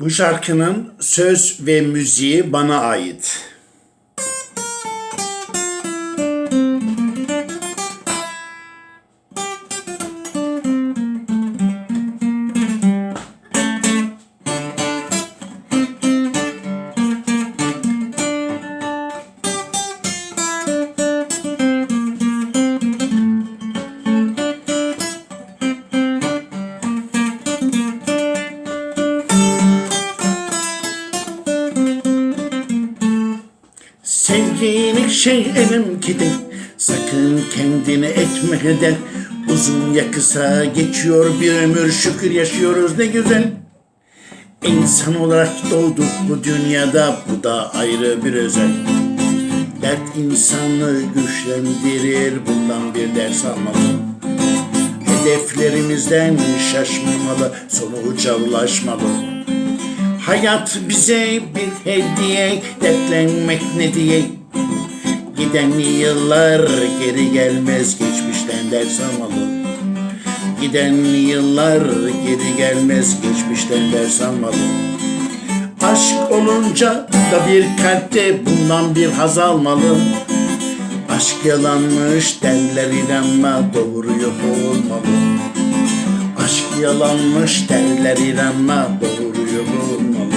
Bu şarkının söz ve müziği bana ait. Sevgini şey elimkide Sakın kendini etme heder Uzun ya kısa geçiyor bir ömür. Şükür yaşıyoruz ne güzel. İnsan olarak doğduk bu dünyada. Bu da ayrı bir özel. Dert insanı güçlendirir. Bundan bir ders almalı. Hedeflerimizden şaşmamalı. Sonuca ulaşmalı Hayat bize bir hediye Dertlenmek ne diye? Giden yıllar geri gelmez Geçmişten ders almalı. Giden yıllar geri gelmez Geçmişten ders almalı. Aşk olunca da bir kalpte Bundan bir haz almalı. Aşk yalanmış derler inanma Doğru yok yalanmış derler inanma Doğru yok olmalı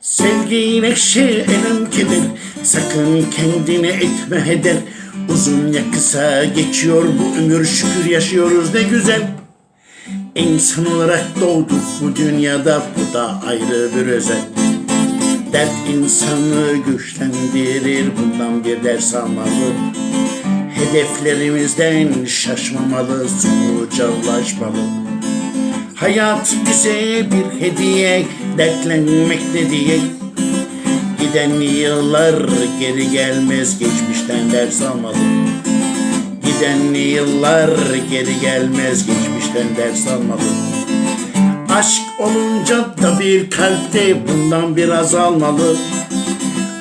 Sevgi ekşi elimkidir Sakın kendini etme heder Uzun ya kısa geçiyor bu ömür Şükür yaşıyoruz ne güzel. İnsan olarak doğduk bu dünyada Bu da ayrı bir özel. Dert insanı güçlendirir Bundan bir ders almalı Hedeflerimizden şaşmamalı Sonuca ulaşmalı. Hayat bize bir hediye Dertlenmek ne diye Giden yıllar geri gelmez Geçmişten ders almalı Giden yıllar geri gelmez Geçmişten ders almalı Aşk olunca da bir kalpte Bundan biraz almalı.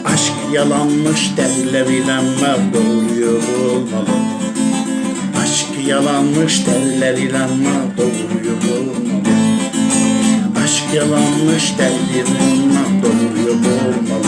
Aşk yalanmış derler inanma Doğruyu olmalı Aşk yalanmış derler inanma Doğruyu olmalı Aşk yalanmış derler inanma Doğruyu olmalı